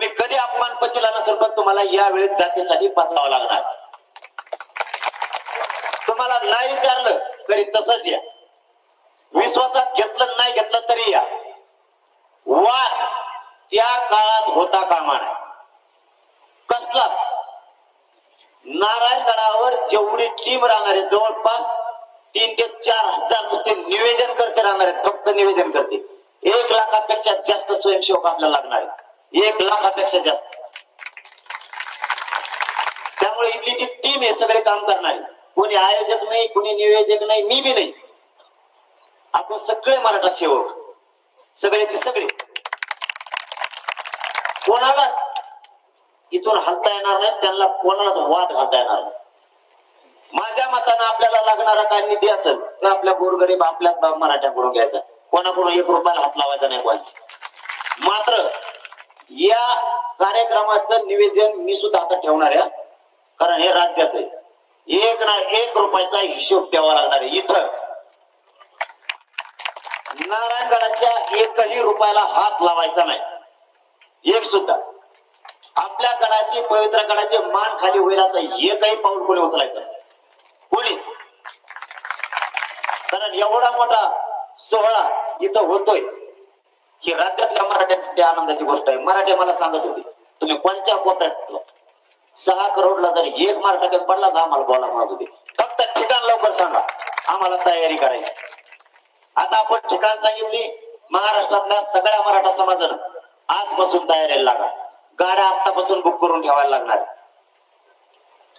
तुम्ही कधी अपमान पचला नसेल पण तुम्हाला या वेळेस जातीसाठी पचावं लागणार. तुम्हाला नाही विचारलं तरी तसंच या. विश्वासात घेतलं नाही घेतलं तरी या. वाद त्या काळात होता कामा नाही कसलाच? नारायणगडावर जेवढी टीम राहणार आहे जवळपास तीन ते चार हजार नुसते निवेदन करते राहणार आहेत फक्त निवेदन करते. एक लाखापेक्षा जास्त स्वयंसेवक आपल्याला लागणार आहे एक लाखापेक्षा जास्त. त्यामुळे इथली जी टीम आहे सगळे काम करणारी. कोणी आयोजक नाही कोणी नियोजक नाही मी बी नाही. आपण सगळे मराठा सेवक. सगळ्याचे सगळे. कोणाला इथून हलता येणार नाही त्यांना कोणालाच वाद घालता येणार नाही. माझ्या मतानं आपल्याला लागणारा काय निधी असेल तर आपल्या गोरगरीब आपल्या मराठ्याकडून घ्यायचा. कोणाकडून एक रुपयाला हात लावायचा नाही कोणाची मात्र या कार्यक्रमाचं निवेदन मी सुद्धा आता ठेवणार आहे. कारण हे राज्याचं आहे. एक ना एक रुपयाचा हिशोब द्यावा लागणार आहे. इथंच. नारायणगडाच्या एकही रुपयाला हात लावायचा नाही. एक सुद्धा. आपल्या गडाची पवित्र गडाचे मान खाली होईल असं एकही पाऊल कोणी उचलायचं कोणीच. कारण एवढा मोठा सोहळा इथं होतोय. ही राज्यातल्या मराठ्यांसाठी आनंदाची गोष्ट आहे. मराठी मला सांगत होते तुम्ही कोणत्या कोपऱ्यात सहा करोडला जर एक मराठा कमी पडला तर आम्हाला बोला म्हणत होते. फक्त ठिकाण लवकर सांगा. आम्हाला तयारी करायची आता आपण ठिकाण सांगितली महाराष्ट्रातल्या सगळ्या मराठा समाजानं आजपासून तयारीला लागा. गाड्या आतापासून बुक करून ठेवायला लागणार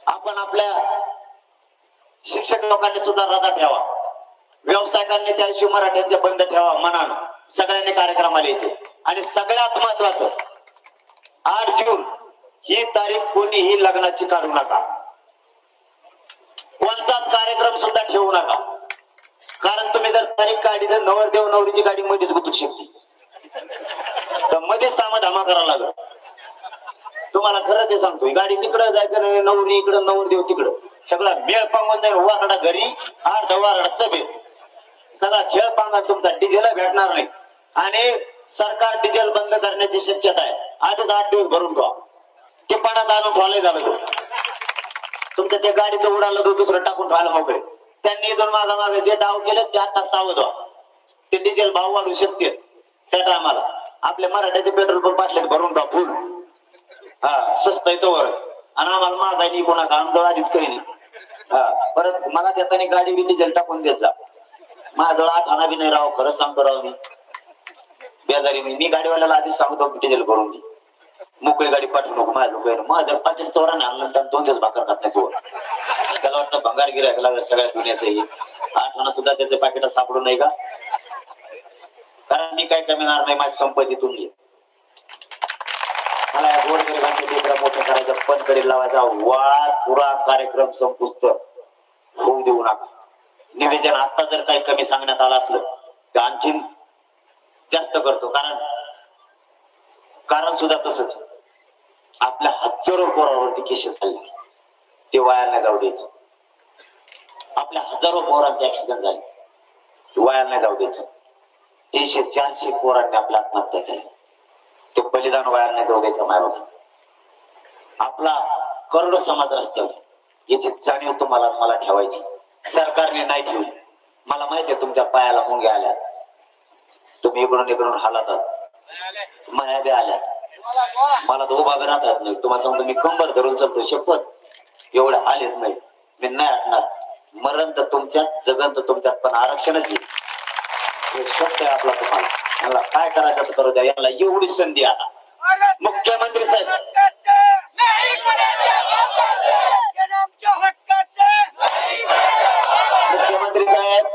आपण आपल्या शिक्षक लोकांनी सुद्धा रजा ठेवा. व्यावसायिकांनी त्या मराठ्यांचे बंद ठेवा मनानं. सगळ्यांनी कार्यक्रमाला यायचे. आणि सगळ्यात महत्वाचं आठ जून ही तारीख कोणीही लग्नाची काढू नका. कोणताच कार्यक्रम सुद्धा ठेवू नका. कारण तुम्ही जर तारीख काढली तर नवरदेव नवरीची गाडी मध्येच गुतू शकते. तर मध्ये सामाधामा करावं लागल. तुम्हाला खरं ते सांगतो गाडी तिकडं जायचं नाही नवरी इकडं नवरदेव तिकडं. सगळा मेळ पांगून जाईल वाकडा घरी आठ वारडा सभेत. सगळा खेळ पांगा तुमचा डिझेल भेटणार नाही. आणि सरकार डिझेल बंद करण्याची शक्यता आहे. आधीच आठ दिवस भरून ठेवा ते पाण्यात आणून ठेवलंय झालं तो. तुमचं ते गाडीचं उडालं तर दुसरं टाकून ठेवायला मोकळे. त्यांनी इथून मागा मागे जे डाव केले ते आता सावध व्हा. ते डिझेल भाव वाढू शकते. त्या टायमाला आपल्या मराठ्याचे पेट्रोल पंप असले भरून ठेवा फुल हा स्वस्त आहे तोवरच आणि आम्हाला मागाय नाही कोणाका आमजवळ आधीच काही नाही. हा परत मला देताना गाडी बी डिझेल टाकून देत जा. माझ्याजवळ आठ आणा बी नाही राव खरंच सांगतो राव मी. बेजारी मी. मी गाडीवाल्याला आधीच सांगतो डिझेल भरून दे. मोकळी गाडी पाठवू नको माझ्या लोक माझं पाकिट चोराने आणलं तर दोन दिवस भाकर खात नाही चोर त्याला वाटतं भंगार गिरायक लागलं सगळ्या दुनियाचं हे. सुद्धा त्याचे पाकिट सापडू नाही का? कारण मी काय कमी नाही माझी संपत्तीतून तुम्ही मला या गोरगरिबांचे लेकरं मोठं करायचं पण कडे लावायचा वाद पुरा कार्यक्रम संपुस्त होऊ देऊ नका. निवेदन आता जर काही कमी सांगण्यात आलं असलं तर आणखीन जास्त करतो. कारण कारण सुद्धा तसंच. आपल्या हजारो पोरावरती केस झाले ते वाया नाही जाऊ द्यायचं. आपल्या हजारो पोरांचे ऍक्सिडेंट झाले. ते वाया नाही जाऊ द्यायचं. तीनशे चारशे पोरांनी आपल्या आत्महत्या केल्या ते बलिदान वाया नाही जाऊ द्यायचं मायाबाबा आपला करोडो समाज रस्त्यावर याची जाणीव तुम्हाला मला ठेवायची. सरकारने नाही ठेवली. मला माहिती आहे तुमच्या पायाला मुंग्या आल्या. तुम्ही इकडून इकडून हालातात माया बी आल्यात. मला तर उभा राहतात येत नाही. तुम्हाला सांगतो मी कंबर धरून चालतो शपथ. एवढे आलेत नाही. मी नाही आटणार मरण तर तुमच्यात जगन तर तुमच्यात पण आरक्षणच येईल हे शब्द आहे आपला तुम्हाला. मला काय करायचं तर करू द्या. याला एवढी संधी आता मुख्यमंत्री साहेब मुख्यमंत्री साहेब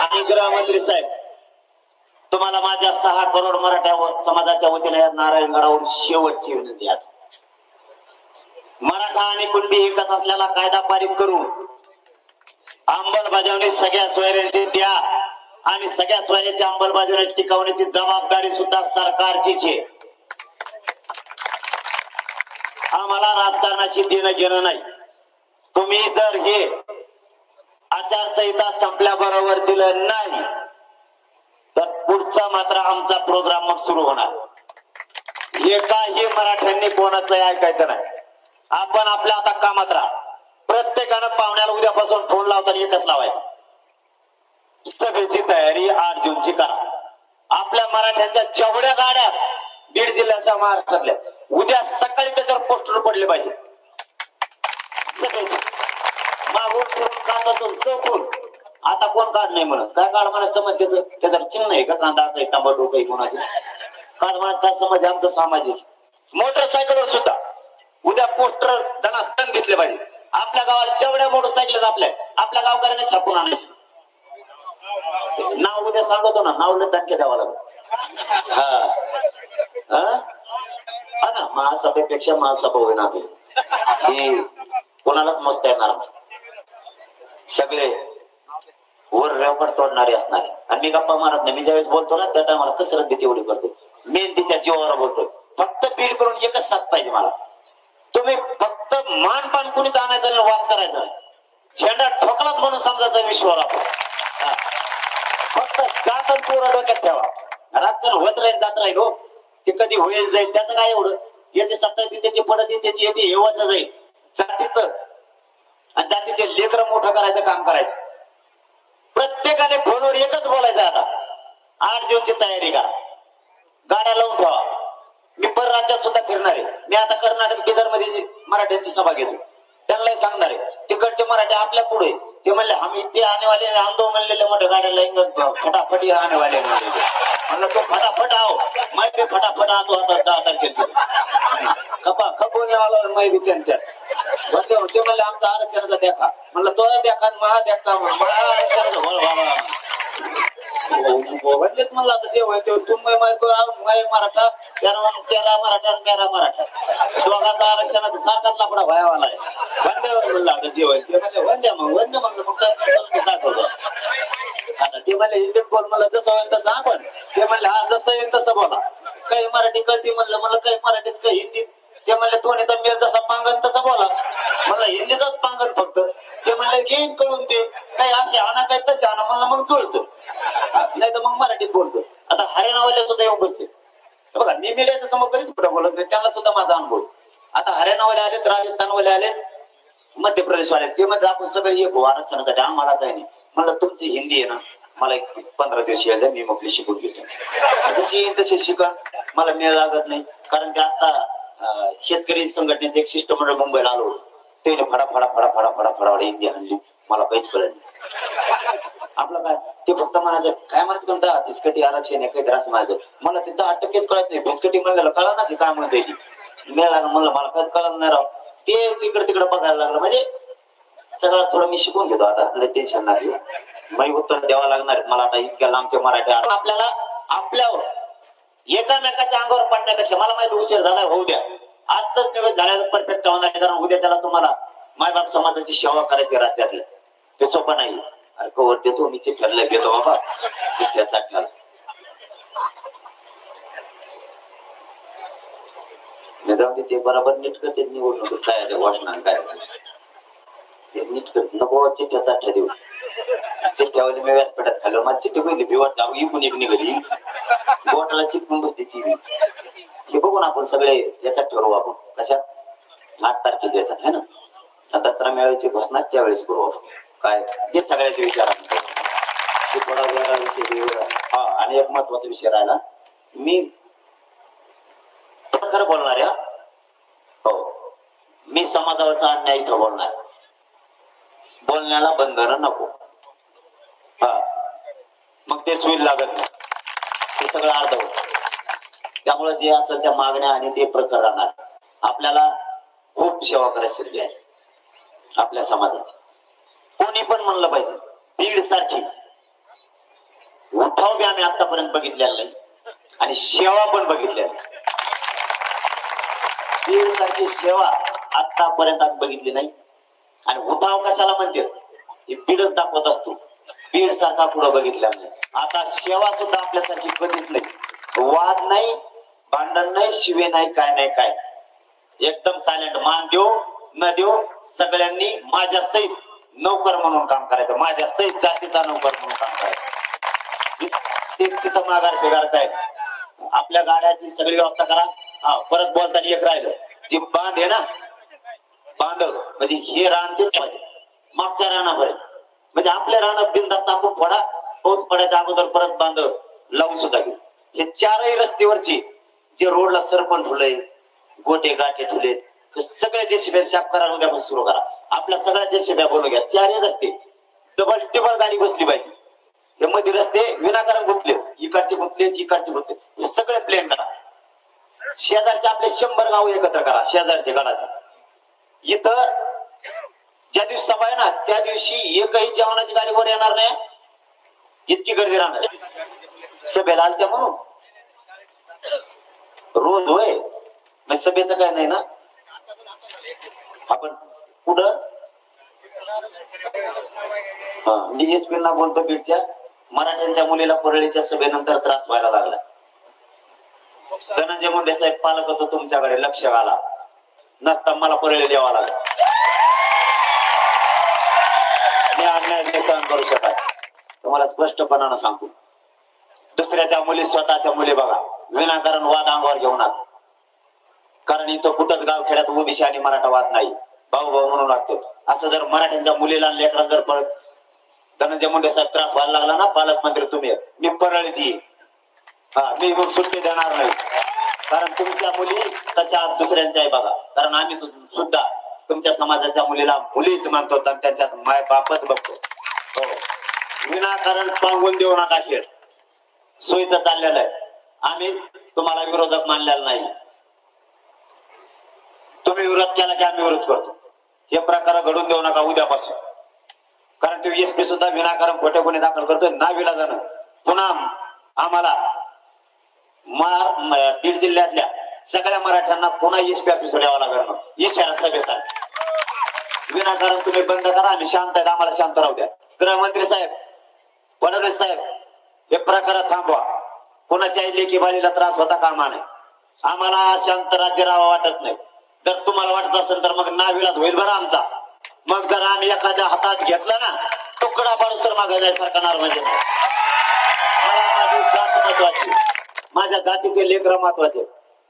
आणि गृहमंत्री साहेब तुम्हाला माझ्या सहा करोड मराठा समाजाच्या वतीने नारायणगडावर शेवटची विनंती आहे. मराठा आणि कुंडी एकच असलेला कायदा पारित करू अंमलबजावणी सगळ्या सोयऱ्यांची द्या आणि सगळ्या सोयऱ्याची अंमलबजावणी टिकवण्याची जबाबदारी सुद्धा सरकारचीच आहे. आम्हाला राजकारणाशी देणं घेणं नाही. तुम्ही जर हे आचारसंहिता संपल्याबरोबर दिलं नाही तर पुढचा मात्र आमचा प्रोग्राम मग सुरू होणार. एकाही मराठ्यांनी कोणाचं ऐकायचं नाही. आपण आपल्या आता कामात राहा. प्रत्येकानं पाहुण्याला उद्यापासून फोन लावताना एकच लावायचा. सभेची तयारी आठ जूनची करा. आपल्या मराठ्यांच्या जेवढ्या गाड्या बीड जिल्ह्याच्या महाराष्ट्रातल्या उद्या सकाळी त्याच्यावर पोस्टर पडले पाहिजे. सगळेचे आता कोण काढ नाही म्हणत. काय काढ मला समज त्याचं त्याच्यावर चिन्ह आहे का? कांदा काही तांबटू काही कोणाचं? काढ म्हणत काय समज आमचं सामाजिक? मोटरसायकलवर सुद्धा. उद्या पोस्टर त्यांना दण दिसले पाहिजे. आपल्या गावात जेवढ्या मोटरसायकल आपल्या आपल्या गावकऱ्याने छापून आणायचे. नाव उद्या सांगतो ना नाव लय द्यावा लागत हा. ना महासभेपेक्षा महासभा होईना ते. कोणालाच मस्त येणार नाही. सगळे वर रेवकड तोडणारे असणारे आणि मी गप्पा मारत नाही. मी ज्यावेळेस बोलतो ना त्या टायमाला कसरत भीती एवढी करतो मेहनतीच्या जीवावर बोलतोय. फक्त बीड करून एकच साथ पाहिजे मला. तुम्ही फक्त मानपान कुणीच आणायचं नाही वाद करायचा नाही. झेंडा ठोकलाच म्हणून समजायचा विश्वावर आपण. फक्त जात पूर्ण डोक्यात ठेवा. राजकारण होत राहील जात राहील हो. ते कधी होईल जाईल त्याचं काय एवढं? याची सत्ता येते त्याची पडत येते त्याची येते हे होत जाईल. जातीचं आणि जातीचे लेकर मोठं करायचं काम करायचं. प्रत्येकाने फोनवर एकच बोलायचं आता. आठ जूनची तयारी करा. गाड्या लावून ठेवा. मी परराज्यात सुद्धा फिरणार आहे. मी आता कर्नाटक बिदरमध्ये मराठ्यांची सभा घेतो. त्यांनाही सांगणार आहे तिकडचे मराठी आपल्या पुढे ते म्हणले आम्ही ते आणेवाले आंदो म्हणलेले मोठ्या गाड्या इंग्रज फटाफट या आणेवाले म्हणलेले म्हणलं तो फटाफट आहो. मैं फटाफट आतो आता दहा तारखेला खपा खपवण्यावाला मै बी त्यांच्या म्हणते ते म्हणले आमचा आरक्षणाचा देखा. म्हणलं तो देखा आणि महा देखा मला आरक्षणाचा बोल बाबा. म्हणलेच म्हणलं आता जे होय ते तुम्ही मराठा त्याला त्याला तेरा मराठा आणि मेरा मराठा. दोघांचा आरक्षणाचा सारखाच लापडा भयावाला आहे. वंदे म्हणलं आता जे होय ते म्हणजे वंदे मग वंदे म्हणलं मग काय काय आता ते म्हणले हिंदीत बोल मला जसं होईल तसं आपण ते म्हणले हा जसं येईल तसं बोला. काही मराठी कळती? म्हणलं मला काही मराठीत काही हिंदीत ते म्हणले दोन्हीचा मेल जसा पांगन तसा बोला. मला हिंदीतच पांगन फक्त. ते म्हणले घेईन कळून ते काही असे आणा काही तसे आणा. म्हणलं मग जुळतं. नाही तर मग मराठीत बोलतो. आता हरियाणावाले सुद्धा येऊन बसले. बघा मी मीडियाच्या समोर कधीच कुठं बोलत नाही. त्यांना सुद्धा माझा अनुभव. आता हरियाणावाले आलेत राजस्थानवाले आलेत मध्य प्रदेशवाले ते मध्ये आपण सगळे एक हो, आरक्षणासाठी आम्हाला काही नाही. म्हणलं तुमची हिंदी आहे ना मला एक पंधरा दिवस यायला द्या, मी मोकळी शिकून घेतो. जशी येईल तशी शिका. मला मेळ लागत नाही. कारण की आता शेतकरी संघटनेचं एक शिष्टमंडळ मुंबईला आलो होतो. त्याने फडा फडा फडा फडा फडा फडा हिंदी हल्ली मला काहीच कळलं नाही. आपलं काय? ते फक्त म्हणायचं काय म्हणत कोणता? बिस्कटी आरक्षण आहे काहीतरी असं म्हणायचं. मला तिथं आठ टक्केच कळत नाही. बिस्कटी म्हणलेलं कळा ना काय म्हणते ती लागलं म्हणलं मला काहीच कळत नाही राव. ते तिकडे तिकडे बघायला लागलं. म्हणजे सगळं थोडं मी शिकून घेतो आता लय टेन्शन नाही. मी उत्तर द्यावं लागणार मला आता इतक्या लांबचे मराठी आपल्याला आपल्यावर एकामेकाच्या अंगावर पडण्यापेक्षा मला माहिती उशीर झाला होऊ द्या. आजचाच दिवस झाल्याचं परफेक्ट होणार कारण उद्या त्याला तुम्हाला मायबाप समाजाची सेवा करायची राज्यातल्या ते सोपं नाही. अरे कवर देतो मी चिठ्ठ्याला घेतो बाबा. चिठ्ठ्या चाठ्याला नाही जाऊ दे, ते बरोबर नीट करते निवडणूक काय वाचणार काय ते नीट कर नको चिठ्ठ्या चाठ्या देऊ. चिठ्ठ्यावाली मी व्यासपीठात खाल्लं माझी चिठ्ठी पहिली भिवट जाऊ इकून एक निघाली. बोटाला चिटकून बसली ती बी. हे बघून आपण सगळे याच्यात ठरवू आपण. कशात आठ तारखेचे येतात है ना? आता दसरा मेळाव्याची घोषणा त्यावेळेस करू आपण. काय? ते सगळ्याचे विचार थोडा वेगळा विषय हा आणि एक महत्त्वाचा विषय राहिला. मी खरं बोलणार या हो. मी समाजावरचा अन्याय इथं बोलणार. बोलण्याला बंधन नको. मग ते सुईल लागत. नाही हे सगळं अर्धवट त्यामुळे जे असेल त्या मागण्या आणि ते प्रकार राहणार. आपल्याला खूप सेवा करायची आहे. आपल्या समाजाची. कोणी पण म्हणलं पाहिजे. बीड सारखी. उठाव बी आम्ही आतापर्यंत बघितलेला नाही. आणि सेवा पण बघितल्या नाही. बीड सारखी सेवा आतापर्यंत आम्ही बघितली नाही. आणि उठाव कशाला म्हणते? हे बीडच दाखवत असतो. बीड सारखा पुढं बघितला नाही. आता सेवा सुद्धा आपल्यासारखी कधीच नाही. वाद नाही भांडण नाही शिवे नाही काय नाही काय एकदम सायलेंट मान देऊ न देऊ सगळ्यांनी माझ्या सहित नोकर म्हणून काम करायचं. माझ्या सहित जातीचा नोकर म्हणून काम करायचं. तिथं माघार बिगार काय? आपल्या गाड्याची सगळी व्यवस्था करा. हा परत बोलताना एक राहिलं. जी बांध आहे ना बांध म्हणजे हे रान ते मागच्या रानापर्यंत म्हणजे आपल्या रानात बिंदास्त आपण थोडा पाऊस पडायच्या अगोदर परत बांध लावून सुद्धा घेऊ हे चारही रस्त्यावरची जे रोडला सरपण ठेवलंय गोटे गाठे ठेवलेत सगळ्या जेसीब्या साफ करा उद्यापासून सुरू करा. आपल्या सगळ्या जेसीब्या बोलू घ्या. चारही रस्ते. डबल टिबल गाडी बसली पाहिजे. हे मध्ये रस्ते विनाकारण गुंतले. इकडचे गुंतले इकडचे गुंतले. हे सगळे प्लेन करा. शेजारचे आपले शंभर गाव एकत्र करा शेजारचे गडाचे. इथं ज्या दिवशी सभा आहे ना त्या दिवशी एकही जेवणाची गाडी वर येणार नाही. इतकी गर्दी राहणार सभेला आलत्या म्हणून. रोज होय. म्हणजे सभेचं काय नाही ना? आपण कुठं? हा मी ना बोलतो बीडच्या. मराठ्यांच्या मुलीला परळीच्या सभेनंतर त्रास व्हायला लागला. धनंजय मुंडे साहेब पालक होतो तुमच्याकडे लक्ष घाला. नसता मला परळी द्यावा लागला. तुम्हाला स्पष्टपणानं सांगतो. दुसऱ्याच्या मुली स्वतःच्या मुली बघा. विनाकारण वाद अंगावर घेऊ नका कारण इथं कुठंच गावखेड्यात ओबीसी आणि मराठा वाद नाही. भाऊ भाऊ म्हणून लागतो असं जर मराठ्यांच्या मुलीला आणि जर पळत धनंजय मुंडे साहेब त्रास व्हायला लागला ना पालकमंत्री तुम्ही. मी परळी दी हा मी मग सुट्टी देणार नाही. कारण तुमच्या मुली तशा दुसऱ्यांच्या आहे बघा. कारण आम्ही सुद्धा तुमच्या समाजाच्या मुलीला मुलीच मानतो आणि त्यांच्यात माय बापच बघतो. हो. विनाकारण पांगून देऊ नका खेळ सोयीचं चाललेलं आहे. आम्ही तुम्हाला विरोधक मानलेला नाही. तुम्ही विरोध केला की आम्ही विरोध करतो. हे प्रकार घडून देऊ नका उद्यापासून. कारण ते एसपी सुद्धा विनाकारण खोटे गुन्हे दाखल करतोय ना विलाजानं पुन्हा आम्हाला बीड जिल्ह्यातल्या सगळ्या मराठ्यांना पुन्हा एसपी ऑफिसवर यावं लागणार मग. इशारा सभेसाठी. विनाकारण तुम्ही बंद करा आम्ही शांत आहेत आम्हाला शांत राहू द्या. गृहमंत्री साहेब फडणवीस साहेब हे प्रकार थांबवा. कोणाच्याही लेखी बाळीला त्रास होता कामा नये आम्हाला शांत राज्य राहावं वाटत नाही. जर तुम्हाला वाटत असेल तर मग नाविलाच होईल बरं आमचा. मग जर आम्ही एखाद्या हातात घेतला ना तुकडा पाडूस तर मागे जायसारखा म्हणजे. मला माझी जात महत्वाची. माझ्या जातीचे लेकर महत्त्वाचे.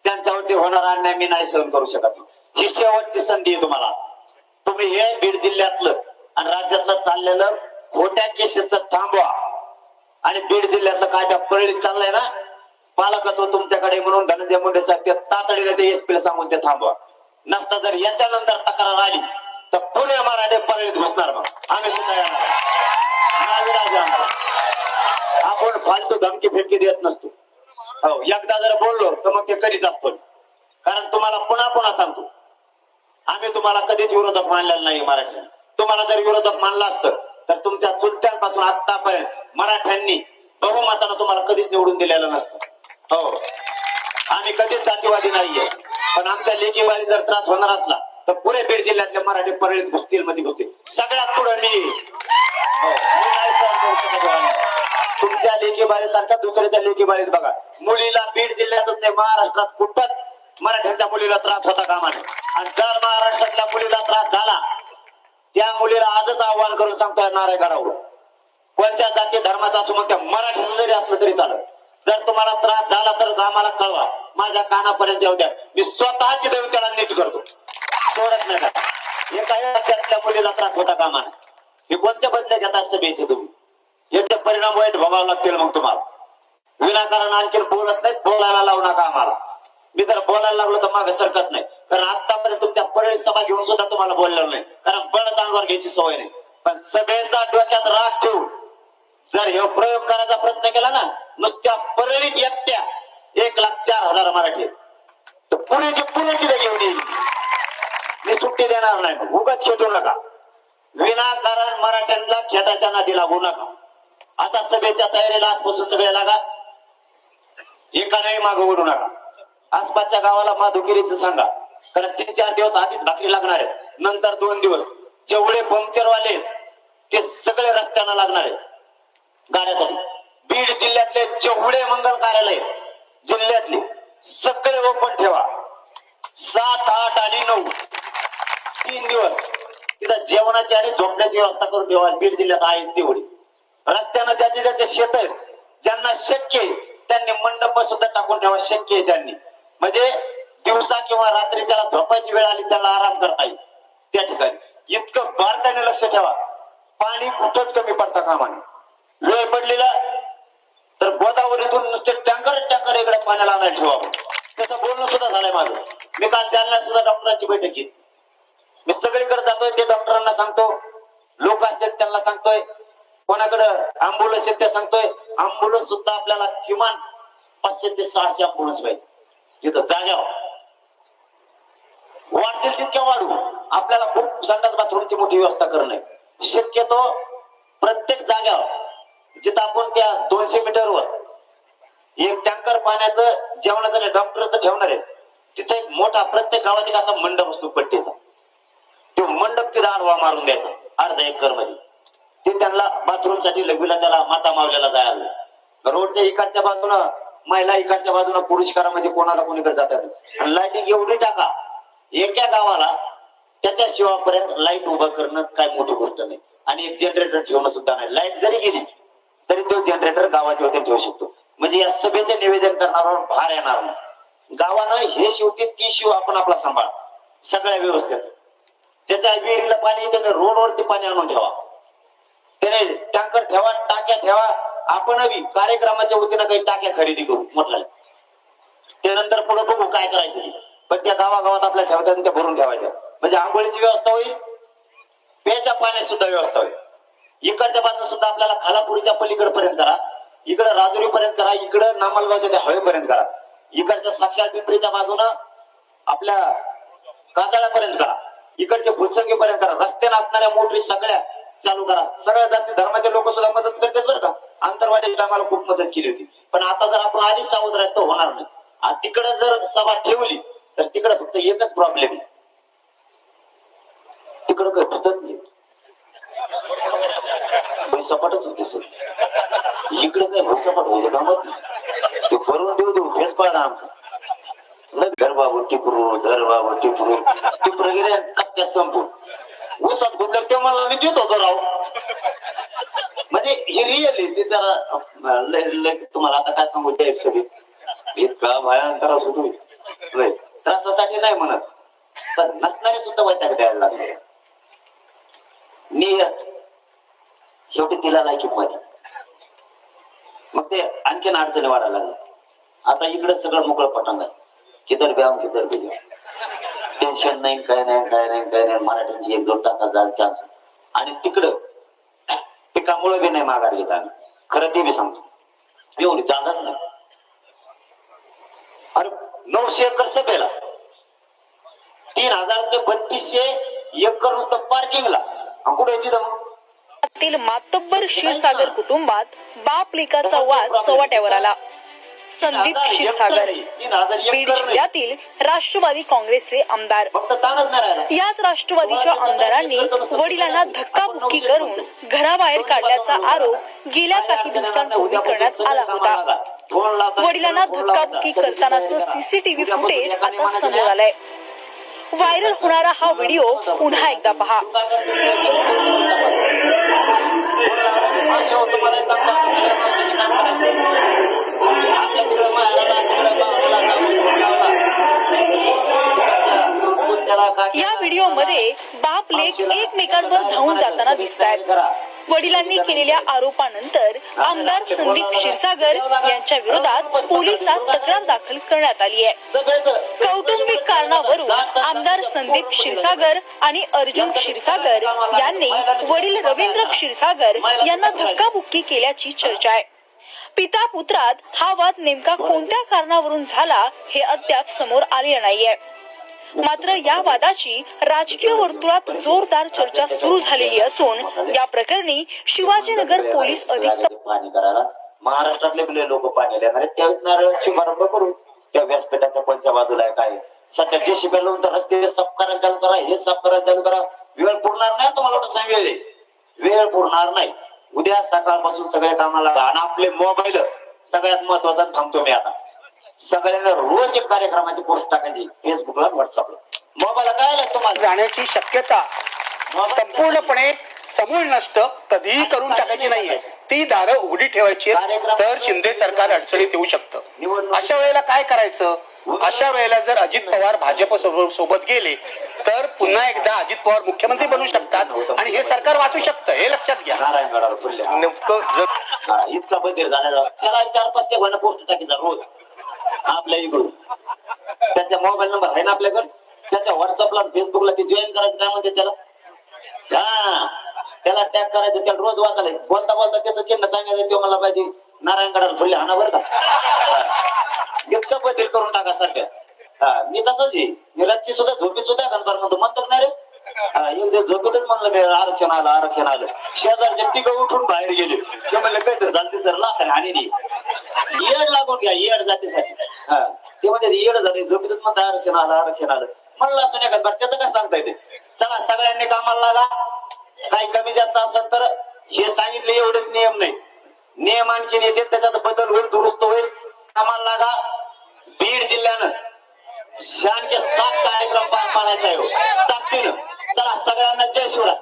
त्यांच्यावरती होणार अन्याय मी नाही सहन करू शकत. ही शेवटची संधी आहे तुम्हाला. तुम्ही हे बीड जिल्ह्यातलं आणि राज्यातलं चाललेलं खोट्या केसेच थांबवा. आणि बीड जिल्ह्यातलं काय त्या परळीत चाललंय ना? पालकत्व तुमच्याकडे म्हणून धनंजय मुंडे साहेब ते तातडीने ते एस पीला सांगून ते थांबवा. नसता जर याच्यानंतर तक्रार आली तर पुणे मराठे परळीत घुसणार मग. आम्ही सुद्धा येणार आपण फालतू धमकी फिरकी देत नसतो. हो एकदा जर बोललो तर मग ते करीत असतो कारण तुम्हाला पुन्हा पुन्हा सांगतो. आम्ही तुम्हाला कधीच विरोधक मानलेला नाही मराठी तुम्हाला जर विरोधक मानला असतं तर तुमच्या चुलत्यांपासून आतापर्यंत मराठ्यांनी बहुमतानं तुम्हाला कधीच निवडून दिलेलं नसतं. हो. आम्ही कधीच जातीवादी नाहीये. पण आमच्या लेगीवाडी जर त्रास होणार असला तर पुरे बीड जिल्ह्यातले मराठी परळीत घुसतील मध्ये घुसतील सगळ्यात पुढे मी. हो. तुमच्या लेखी सारख्या दुसऱ्याच्या लेखीबाळीत बघा. मुलीला बीड जिल्ह्यातच नाही महाराष्ट्रात कुठंच मराठ्यांच्या मुलीला त्रास होता कामाने आणि जर महाराष्ट्रातल्या मुलीला त्रास झाला त्या मुलीला आजच आव्हान करून सांगतोय नारायणगडावर कोणत्या जाती धर्माचा असू मग त्या मराठीचं जरी असलं तरी चालत जर तुम्हाला त्रास झाला तर आम्हाला कळवा. माझ्या कानापर्यंत येऊ द्या. मी स्वतः तिथे त्याला नीट करतो. सोडत नाही का एका राज्यातल्या मुलीला त्रास होता कामा? हे कोणत्या बदल्या घेतात सभेचे तुम्ही? याचे परिणाम वाईट भोगावे लागतील मग तुम्हाला. विनाकारण आणखी बोलत नाहीत बोलायला लावू नका आम्हाला. मी जर बोलायला लागलो तर मागे सरकत नाही. कारण आतापर्यंत तुमच्या परळी सभा घेऊन सुद्धा तुम्हाला बोललेलं नाही. कारण बळत अंगावर घ्यायची सवय नाही. पण सभेचा डोक्यात राग ठेवून जर हे प्रयोग करायचा प्रयत्न केला ना नुसत्या परळीत एकट्या एक लाख चार हजार मराठी पुण्याची पुण्याची पुणे घेऊन येईल. मी सुट्टी देणार नाही. उगाच खेटू नका. विनाकारण मराठ्यांना खेटाच्या नादी लागू नका. आता सभेच्या तयारीला आजपासून सगळे लागा. एकालाही मागं ओढू नका. आसपासच्या गावाला माधुगिरीचं सांगा. कारण तीन चार दिवस आधीच भाकरी लागणार आहे. नंतर दोन दिवस जेवढे पंक्चरवाले ते सगळे रस्त्यांना लागणार आहे गाड्यासाठी. बीड जिल्ह्यातले जेवढे मंगल कार्यालय जिल्ह्यातले सगळे ओपन ठेवा. सात आठ आणि नऊ. तीन दिवस. तिथं जेवणाची आणि झोपण्याची व्यवस्था करून ठेवा. बीड जिल्ह्यात आहेत तेवढी. रस्त्यानं ज्याचे ज्याचे शेत आहेत ज्यांना शक्य आहे त्यांनी मंडप सुद्धा टाकून ठेवा. शक्य आहे त्यांनी. म्हणजे दिवसा किंवा रात्री त्याला झोपायची वेळ आली त्याला आराम करता येईल. त्या ठिकाणी. इतकं बारकाईने लक्ष ठेवा. पाणी कुठंच कमी पडता कामा नये वेळ पडलेला तर गोदावरीतून नुसते टँकर टँकर इकडे पाण्याला आणायला ठेवावं तसं बोलणं सुद्धा झालंय माझं. मी काल जालना सुद्धा डॉक्टरांची बैठक घेतली. मी सगळीकडे जातोय ते डॉक्टरांना सांगतो. लोक असतात त्यांना सांगतोय. कोणाकडं अँबुलन्स आहेत त्या सांगतोय. अँबुलन्स सुद्धा आपल्याला किमान पाचशे ते सहाशे अँबुलन्स पाहिजे. इथं जाग्यावर हो. वाढतील तितक्या वाढू. आपल्याला खूप संडास बाथरूमची मोठी व्यवस्था करणं शक्यतो प्रत्येक जाग्यावर जिथं आपण त्या दोनशे मीटरवर एक टँकर पाण्याचं जेवणाचं डॉक्टरचं ठेवणार आहे तिथे एक मोठा प्रत्येक गावात एक असा मंडप असतो पट्टीचा. तो मंडप तिला आडवा मारून द्यायचा अर्धा एकरमध्ये. ते त्यांना बाथरूमसाठी लघवीला त्याला माता मावल्याला जायला रोडच्या इकडच्या बाजूनं महिला इकडच्या बाजूनं पुरुष करा म्हणजे कोणाला कोणीकडे जातात आणि लाईटिंग एवढी टाका एका गावाला त्याच्या शिवापर्यंत लाइट उभं करणं काय मोठी गोष्ट नाही. आणि एक जनरेटर ठेवणं सुद्धा नाही. लाइट जरी गेली तरी तो जनरेटर गावाच्या वतीने ठेवू शकतो. म्हणजे या सभेचे निवेदन करणाऱ्यावर भार येणार नाही. गावानं हे शिवतील ती शिव आपण आपला सांभाळ. सगळ्या व्यवस्थेत. ज्याच्या विहिरीला पाणी त्याने रोडवरती पाणी आणून ठेवा. त्याने टँकर ठेवा टाक्या ठेवा. आपण कार्यक्रमाच्या वतीनं काही टाक्या खरेदी करू म्हटलं. त्यानंतर पुढे बघू काय करायचं पण त्या गावागावात आपल्या ठेवतात त्या भरून ठेवायच्या. म्हणजे आंघोळीची व्यवस्था होईल प्याच्या पाण्याची सुद्धा व्यवस्था होईल. इकडच्या बाजूला सुद्धा आपल्याला खालापुरीच्या पलीकडे पर्यंत करा इकडे राजुरी पर्यंत करा इकडं नामलगावच्या त्या हवेपर्यंत करा. इकडच्या साक्षात पिंपरीच्या बाजूनं आपल्या कातळापर्यंत करा. इकडच्या फुलसंगीपर्यंत करा. रस्त्याने असणाऱ्या मोटरी सगळ्या चालू करा. सगळ्या जाती धर्माचे लोक सुद्धा मदत करतात बरं का? आंतरवाटेच्या टायमाला खूप मदत केली होती. पण आता जर आपण आधीच सावध राहत तर होणार नाही. आणि तिकडे जर सभा ठेवली तर तिकडे फक्त एकच प्रॉब्लेम आहे. तिकडं काही फुटत नाही. भैसपाटच होते सर. इकडे काय भैसपाट व्हायचं कामत नाही. ते भरून देऊ देऊ भेस पाडा आमचा. लग धर बाबू टिपरू धर बाबू टिपरू टिपरू गेले कप्प्या संपून. ऊसात गुजर ते मला मी देत होतो राव. म्हणजे हे रिअल आहे. ते त्याला लय- लय- तुम्हाला आता काय सांगू द्यायचं सगळे? इतका भयान असू होतो नाही. त्रासासाठी नाही म्हणत. पण नसणारे सुद्धा वैताग द्यायला लागले. नियत शेवटी तिला नाही किंमत. मग ते आणखीन अडचणी वाढायला लागल्या आता इकडे सगळं मोकळं पटांग आहे किधर ब्याम किधर बी टेन्शन नाही काय नाही काय नाही काय नाही. मराठीची एक जोड टाका जायला चान्स आणि तिकडं पिकामुळे बी नाही माघार घेत आम्ही. खरं ते बी सांगतो. एवढी जागाच नाही. नऊशे एकर सभेला. तीन हजार ते बत्तीसशे एकर नुसतं पार्किंगला कुठे तिथं? मातब्बर क्षीरसागर कुटुंबात बाप लेकाचा वाद चव्हाट्यावर आला. संदीप क्षीरसागर बीड. जिल्ह्यातील राष्ट्रवादी काँग्रेसचे आमदार. याच राष्ट्रवादीच्या आमदारांनी वडिलांना धक्काबुक्की करून घराबाहेर काढल्याचा आरोप गेल्या काही दिवसांपूर्वी करण्यात आला होता. वडिलांना धक्काबुक्की करतानाचं सीसीटीव्ही फुटेज आता समोर आलंय. व्हायरल होणारा हा व्हिडिओ पुन्हा एकदा पहा. या व्हिडिओमध्ये बाप लेक एकमेकांवर धावून जाताना दिसत आहेत वडिलांनी केलेल्या आरोपानंतर आमदार संदीप क्षीरसागर यांच्या विरोधात पोलिसात तक्रार दाखल करण्यात आली आहे. कौटुंबिक कारणावरून आमदार संदीप क्षीरसागर आणि अर्जुन क्षीरसागर यांनी वडील रवींद्र क्षीरसागर यांना धक्काबुक्की केल्याची चर्चा आहे. पिता पुत्रात हा वाद नेमका कोणत्या कारणावरून झाला हे अद्याप समोर आले नाहीये. मात्र या वादाची राजकीय वर्तुळात जोरदार चर्चा सुरू झालेली असून या प्रकरणी शिवाजीनगर पोलीस अधिक पाणी करायला महाराष्ट्रातले लोक पाणी येणार त्यावेळेस नारळ शुभारंभ करू त्या व्यासपीठाच्या कोणत्या बाजूला काय सध्या जे शिकायला लावून तर रस्ते साफ करायला चालू करा हे साफ करायला चालू करा. वेळ पुरणार नाही तुम्हाला वाटत सांग वेळ आहे. वेळ पुरणार नाही. उद्या सकाळपासून सगळे कामाला आणि आपले मोबाईल सगळ्यात महत्त्वाचा थांबतो मी आता. सगळ्यांना रोज एक कार्यक्रमाची पोस्ट टाकायची. फेसबुकला व्हॉट्सअपला मोबाईल काय तुम्हाला? जाण्याची शक्यता संपूर्णपणे समूळ नष्ट कधीही करून टाकायची नाहीये. ती दारं उघडी ठेवायची तर शिंदे सरकार अडचणीत येऊ शकतं. अशा वेळेला काय करायचं? अशा वेळेला जर अजित पवार भाजप सोबत सोबत गेले तर पुन्हा एकदा अजित पवार मुख्यमंत्री बनू शकतात आणि हे सरकार वाचू शकतं हे लक्षात घ्या. इतका बधीर झाला त्याला चार पाच सेकंद पोस्ट टाकीचा रोज. आपल्या इकडून. त्याचा मोबाईल नंबर आहे ना आपल्याकडे? त्याच्या व्हॉट्सअपला फेसबुकला ते जॉईन करायचं काय म्हणते त्याला? हा. त्याला टॅग करायचं त्याला रोज वाचायला. बोलता बोलता त्याचं चिन्ह सांगायचं तो मला पाहिजे नारायणगडाला फुले हाना बरं का. हा. बदल करून टाका सध्या हा. मी तसंच आहे. मी रातची सुद्धा झोपी सुद्धा गणपार म्हणतो. म्हणतो नाही रे? एक दिवस झोपेतच म्हणलं मी आरक्षण आलं आरक्षण आलं. शेजारचे तिघ उठून बाहेर गेले. ते म्हणलं काहीतरी झालं चालते सर लाखाने आणि येड लागून घ्या येड जातीसाठी. हा. ते म्हणजे येड झाले झोपेतच म्हणता आरक्षण आलं आरक्षण आलं. म्हणलं असं नाही बरं त्याचं काय सांगता येते? चला सगळ्यांनी कामाला लागा. काही कमी जास्त असेल तर हे सांगितले एवढेच नियम नाही. नियम आणखीन येते त्याच्यात बदल होईल दुरुस्त होईल. कामाला लागा. बीड जिल्ह्यानं शानके सात कार्यक्रम पार पाडायचा आहे ताकदीनं. चला सगळ्यांना जय शिवराय.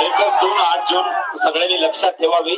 एकच दोन आठ जून सगळ्यांनी लक्षात ठेवावी.